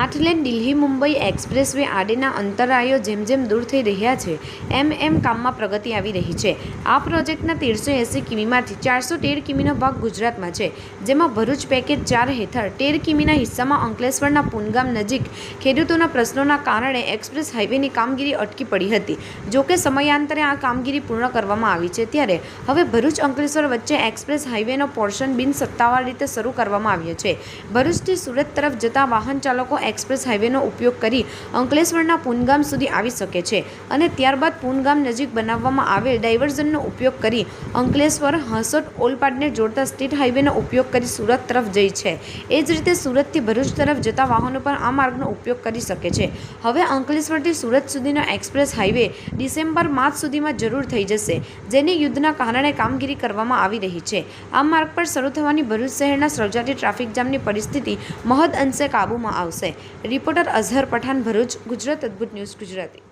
આઠ lane Delhi Mumbai expressway આડેના અંતરાયો જેમ જેમ દૂર થઈ રહ્યા છે, એમ એમ કામમાં પ્રગતિ આવી રહી છે. આ પ્રોજેક્ટના તેરસો એંસી કિમીમાંથી ચારસો તેર કિમીનો ભાગ ગુજરાતમાં છે, જેમાં ભરૂચ પેકેજ ચાર હેઠળ તેર કિમીના હિસ્સામાં અંકલેશ્વરના પુનગામ નજીક ખેડૂતોના પ્રશ્નોના કારણે એક્સપ્રેસ હાઇવેની કામગીરી અટકી પડી હતી. જોકે સમયાંતરે આ કામગીરી પૂર્ણ કરવામાં આવી છે ત્યારે હવે ભરૂચ અંકલેશ્વર વચ્ચે એક્સપ્રેસ હાઇવેનો પોર્શન બિન સત્તાવાર રીતે શરૂ કરવામાં આવ્યો છે. ભરૂચથી સુરત તરફ જતા વાહન ચાલકો એક્સપ્રેસ હાઈવેનો ઉપયોગ કરી અંકલેશ્વરના પુનગામ સુધી આવી શકે છે અને ત્યારબાદ પુનગામ નજીક બનાવવામાં આવેલ ડાયવર્ઝનનો ઉપયોગ કરી અંકલેશ્વર, હસોટ, ઓલપાડને જોડતા સ્ટેટ હાઈવેનો ઉપયોગ કરી સુરત તરફ જઈ છે. એ જ રીતે સુરતથી ભરૂચ તરફ જતા વાહનો પણ આ માર્ગનો ઉપયોગ કરી શકે છે. હવે અંકલેશ્વરથી સુરત સુધીનો એક્સપ્રેસ હાઈવે ડિસેમ્બર, માર્ચ સુધીમાં જરૂર થઈ જશે, જેની યુદ્ધના કારણે કામગીરી કરવામાં આવી રહી છે. આ માર્ગ પર શરૂ થવાની ભરૂચ શહેરના સર્જાતી ટ્રાફિક જામની પરિસ્થિતિ મહદ અંશે કાબૂમાં આવશે. રિપોર્ટર અઝહર પઠાણ ભરૂચ ગુજરાત અદ્ભુત ન્યૂઝ ગુજરાતી